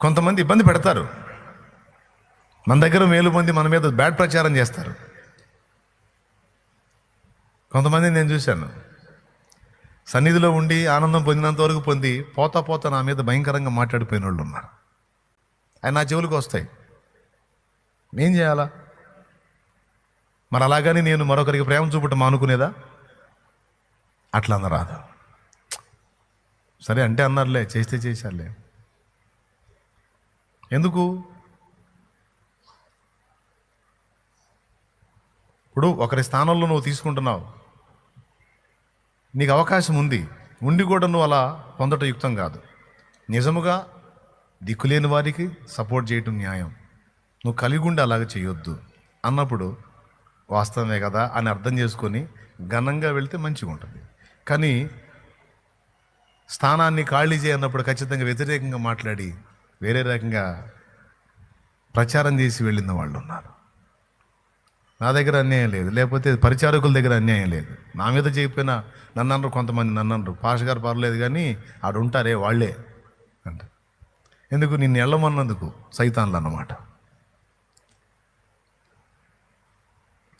కొంతమంది ఇబ్బంది పెడతారు. మన దగ్గర మేలు మంది మన మీద బ్యాడ్ ప్రచారం చేస్తారు. కొంతమంది నేను చూశాను. సన్నిధిలో ఉండి ఆనందం పొందినంత వరకు పొంది పోతా పోతా నా మీద భయంకరంగా మాట్లాడిపోయిన వాళ్ళు ఉన్నారు. అవి నా చెవులకు వస్తాయి. నేను చేయాలా? మరి అలాగని నేను మరొకరికి ప్రేమ చూపటం మానుకునేదా? అట్లా అందరాదు సరే అంటే అన్నారులే చేస్తే చేశారులే. ఎందుకు? ఇప్పుడు ఒకరి స్థానంలో నువ్వు తీసుకుంటున్నావు. నీకు అవకాశం ఉంది. ఉండి కూడా నువ్వు అలా పొందట యుక్తం కాదు. నిజముగా దిక్కులేని వారికి సపోర్ట్ చేయటం న్యాయం. నువ్వు కలిగి ఉండి అలాగ చేయొద్దు. అన్నప్పుడు వాస్తవమే కదా అని అర్థం చేసుకొని ఘనంగా వెళ్తే మంచిగా ఉంటుంది. కానీ స్థానాన్ని ఖాళీ చేయన్నప్పుడు ఖచ్చితంగా వ్యతిరేకంగా మాట్లాడి వేరే రకంగా ప్రచారం చేసి వెళ్ళిన వాళ్ళు ఉన్నారు. నా దగ్గర అన్యాయం లేదు. లేకపోతే పరిచారకుల దగ్గర అన్యాయం లేదు. నా మీద చెప్పిన నన్ను అన్నారు కొంతమంది నన్ను అన్నారు పాష గారు పర్లేదు కానీ ఆడు ఉంటారే వాళ్ళే అంట. ఎందుకు? నిన్ను వెళ్ళమన్నందుకు సైతాన్లు అన్నమాట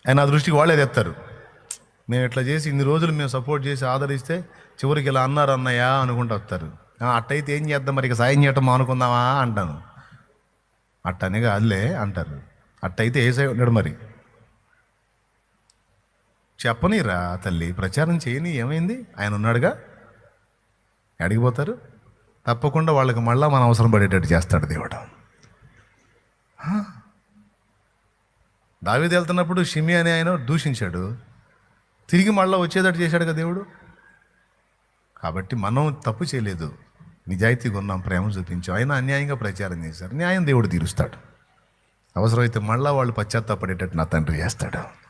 ఆయన ఆ దృష్టికి వాళ్ళే తెస్తారు. మేము ఇట్లా చేసి ఇన్ని రోజులు మేము సపోర్ట్ చేసి ఆదరిస్తే చివరికి ఇలా అన్నారు అన్నయ్యా అనుకుంటూ వస్తారు. అట్టయితే ఏం చేద్దాం మరి? ఇక సాయం చేయటం మానుకుందామా? అంటాను. అట్టనే కాదులే అంటారు. అట్టయితే ఏసై ఉన్నాడు మరి? చెప్పనిరా తల్లి ప్రచారం చేయని ఏమైంది? ఆయన ఉన్నాడుగా? అడిగిపోతారు. తప్పకుండా వాళ్ళకి మళ్ళీ మన అవసరం పడేటట్టు చేస్తాడు దేవుడు. దావీదు వెళ్తున్నప్పుడు షిమి అనే ఆయన దూషించాడు. తిరిగి మళ్ళీ వచ్చేటట్టు చేశాడు కదా దేవుడు? కాబట్టి మనం తప్పు చేయలేదు. నిజాయితీగా ఉన్నాం ప్రేమ చూపించాం. ఆయన అన్యాయంగా ప్రచారం చేశారు. న్యాయం దేవుడు తీరుస్తాడు. అవసరమైతే మళ్ళా వాళ్ళు పశ్చాత్తాపడేటట్టు నా తండ్రి చేస్తాడు.